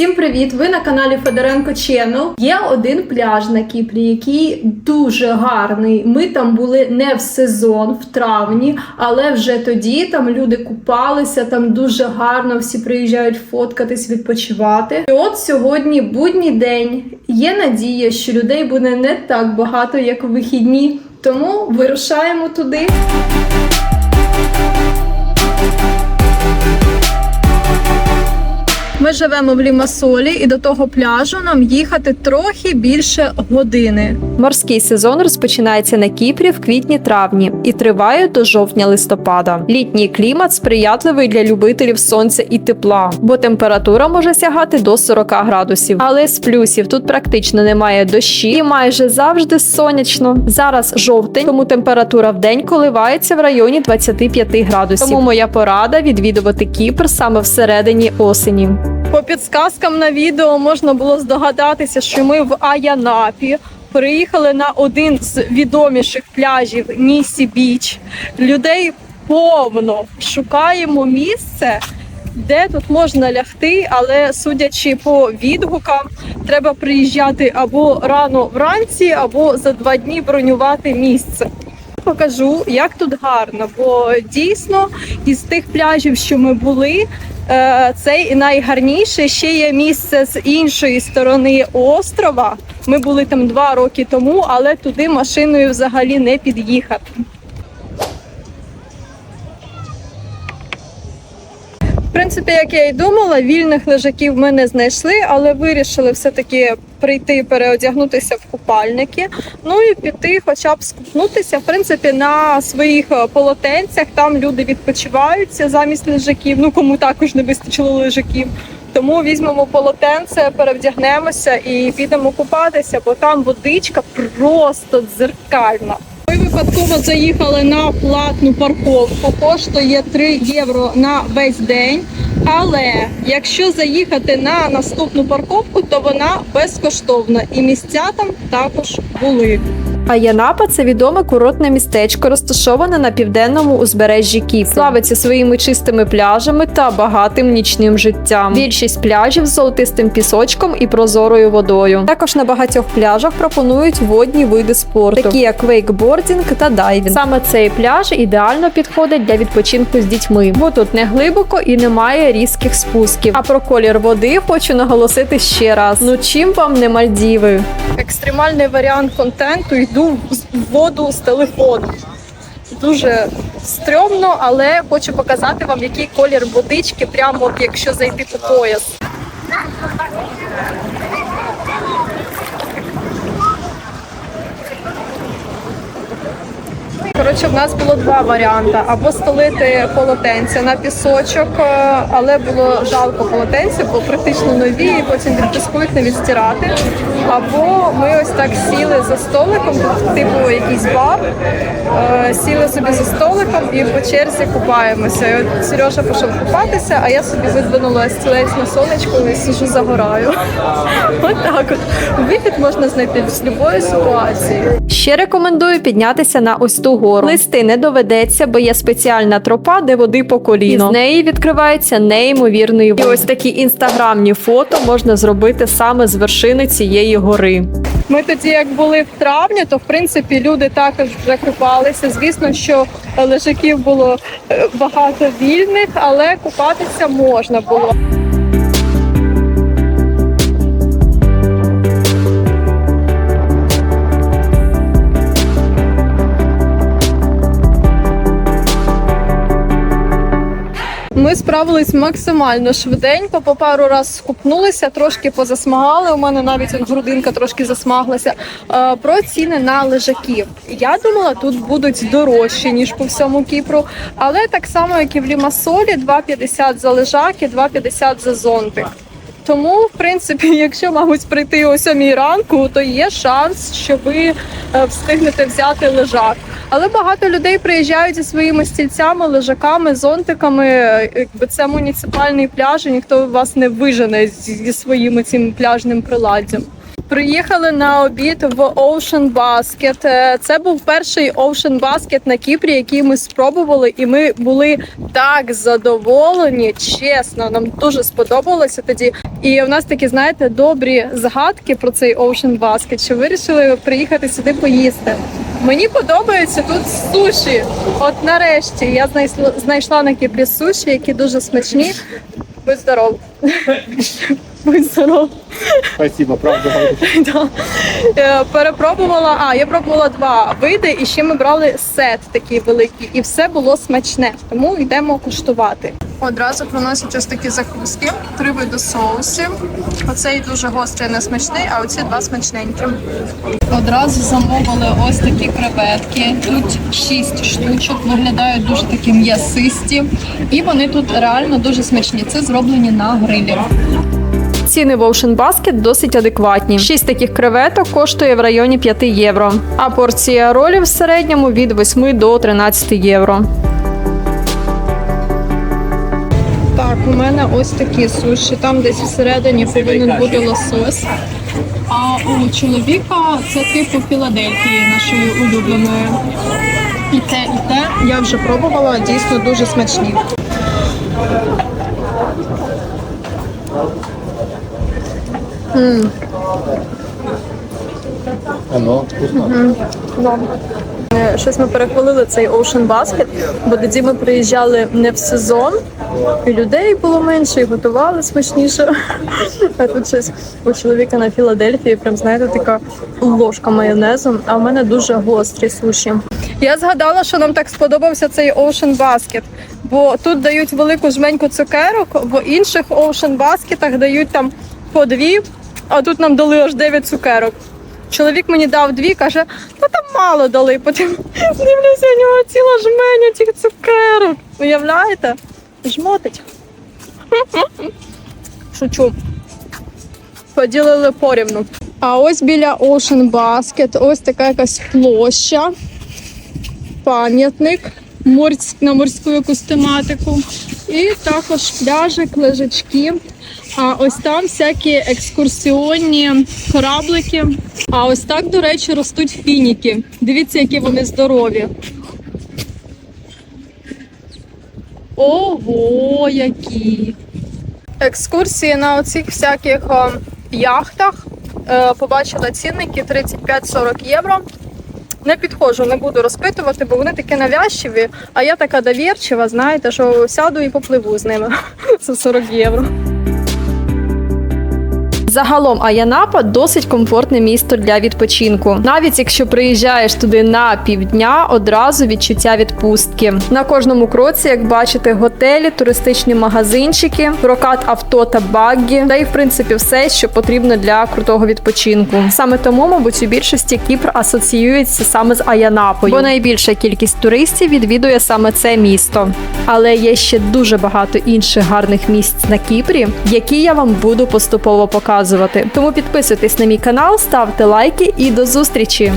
Всім привіт! Ви на каналі Федоренко Channel. Є один пляж на Кіпрі, який дуже гарний. Ми там були не в сезон, в травні, але вже тоді там люди купалися, там дуже гарно всі приїжджають фоткатись, відпочивати. І от сьогодні будній день. Є надія, що людей буде не так багато, як у вихідні. Тому вирушаємо туди. Ми живемо в Лімасолі, і до того пляжу нам їхати трохи більше години. Морський сезон розпочинається на Кіпрі в квітні-травні і триває до жовтня-листопада. Літній клімат сприятливий для любителів сонця і тепла, бо температура може сягати до 40 градусів. Але з плюсів тут практично немає дощі і майже завжди сонячно. Зараз жовтень, тому температура в день коливається в районі 25 градусів. Тому моя порада відвідувати Кіпр саме всередині осені. По підсказкам на відео можна було здогадатися, що ми в Аянапі. Приїхали на один з відоміших пляжів Нісі Біч. Людей повно шукаємо місце, де тут можна лягти, але судячи по відгукам, треба приїжджати або рано вранці, або за два дні бронювати місце. Покажу, як тут гарно, бо дійсно із тих пляжів, що ми були, цей і найгарніше. Ще є місце з іншої сторони острова. Ми були там два роки тому, але туди машиною взагалі не під'їхати. В принципі, як я і думала, вільних лежаків ми не знайшли, але вирішили все-таки прийти переодягнутися в купальники. Ну і піти, хоча б скупнутися. В принципі, на своїх е, полотенцях там люди відпочиваються замість лежаків. Ну кому також не вистачило лежаків. Тому візьмемо полотенце, перевдягнемося і підемо купатися, бо там водичка просто дзеркальна. Випадково заїхали на платну парковку. Коштує 3 євро на весь день. Але якщо заїхати на наступну парковку, то вона безкоштовна і місця там також були. А Янапа це відоме курортне містечко, розташоване на південному узбережжі Кіпру. Славиться своїми чистими пляжами та багатим нічним життям. Більшість пляжів з золотистим пісочком і прозорою водою. Також на багатьох пляжах пропонують водні види спорту, такі як вейкбордінг та дайвінг. Саме цей пляж ідеально підходить для відпочинку з дітьми, бо тут не глибоко і немає різких спусків. А про колір води хочу наголосити ще раз: ну чим вам не Мальдіви? Екстремальний варіант контенту йду в воду з телефону. Дуже стрьомно, але хочу показати вам, який колір водички, прямо от якщо зайти по пояс. Коротше, в нас було два варіанти: або столити полотенця на пісочок, е, але було жалко полотенця, бо практично нові, і потім відпискують не відстирати. Або ми ось так сіли за столиком, типу якийсь бар, е, сіли собі за столиком і по черзі купаємося. І от Сережа пішов купатися, а я собі видвинула стілець на сонечку і сижу загораю. От так от. Вихід можна знайти з будь-якої ситуації. Ще рекомендую піднятися на ось ту гору. Листи не доведеться, бо є спеціальна тропа, де води по коліно. І з неї відкривається неймовірний вид. І ось такі інстаграмні фото можна зробити саме з вершини цієї гори. Ми тоді, як були в травні, то в принципі люди також вже. Звісно, що лежаків було е, багато вільних, але купатися можна було. Ми справились максимально швиденько, по пару раз скупнулися, трошки позасмагали. У мене навіть грудинка трошки засмаглася. Е, Про ціни на лежаків. Я думала, тут будуть дорожчі ніж по всьому Кіпру, але так само, як і в Лімасолі, 2,50 за лежак і 2,50 за зонтик. Тому, в принципі, якщо, мабуть, прийти о 7 ранку, то є шанс, що ви е, встигнете взяти лежак. Але багато людей приїжджають зі своїми стільцями, лежаками, зонтиками. Е, Якби це муніципальний пляж, і ніхто вас не вижене зі зі своїм цим пляжним приладдям. Приїхали на обід в Ocean Basket. Е, Це був перший Ocean Basket на Кіпрі, який ми спробували, і ми були так задоволені. Чесно, нам дуже сподобалося тоді. І у нас такі, знаєте, добрі згадки про цей Ocean Basket, що вирішили приїхати сюди поїсти. Мені подобається тут суші. От нарешті я знайшла, знайшла на кіплі суші, які дуже смачні. Будь здоров. Будь здоров. Спасибо, правда. Е, Перепробувала. А, я пробувала два види, і ще ми брали сет такий великий, і все було смачне. Тому йдемо куштувати. Одразу приносять ось такі закуски, три види соусів. Оцей дуже гострий, несмачний, а оці два смачненькі. Одразу замовили ось такі креветки. Тут шість штучок, виглядають дуже такі м'ясисті, і вони тут реально дуже смачні. Це зроблені на грилі. Ціни в Ocean Basket досить адекватні. Шість таких креветок коштує в районі 5 євро, а порція ролів в середньому від 8 до 13 євро. Так, у мене ось такі суші. Там десь всередині повинен бути лосось. А у чоловіка це типу Філадельфії, нашої улюбленої. І те, і те я вже пробувала, дійсно дуже смачні. Оно вкусно. Е, Щось ми перехвалили цей Ocean Basket, бо тоді ми приїжджали не в сезон, і людей було менше, і готували смачніше. А тут щось у чоловіка на Філадельфії, прям знаєте, така ложка майонезу, а в мене дуже гострі суші. Я згадала, що нам так сподобався цей Ocean Basket, бо тут дають велику жменьку цукерок, в інших Ocean Basketах дають там по дві, а тут нам дали аж 9 цукерок. Чоловік мені дав дві, каже, ну там мало дали. Потім дивлюся, у нього ціла жменя цих цукерок. Уявляєте? Жмотить. Шучу. Поділили порівну. А ось біля Ocean Basket ось така якась площа, пам'ятник на морську якусь тематику. І також пляжик, лежачки. А ось там всякі екскурсіонні кораблики. А ось так, до речі, ростуть фініки. Дивіться, які вони здорові. Ого, які! Екскурсії на оцих всяких яхтах. Е, побачила цінники 35-40 євро. Не підходжу, не буду розпитувати, бо вони такі навязчиві, а я така довірчива, знаєте, що сяду і попливу з ними за 40 євро. Загалом Аянапа досить комфортне місто для відпочинку. Навіть якщо приїжджаєш туди на півдня, одразу відчуття відпустки. На кожному кроці, як бачите, готелі, туристичні магазинчики, прокат авто та баггі, та й в принципі все, що потрібно для крутого відпочинку. Саме тому, мабуть, у більшості Кіпр асоціюється саме з Аянапою, бо найбільша кількість туристів відвідує саме це місто. Але є ще дуже багато інших гарних місць на Кіпрі, які я вам буду поступово показувати. Тому підписуйтесь на мій канал, ставте лайки і до зустрічі!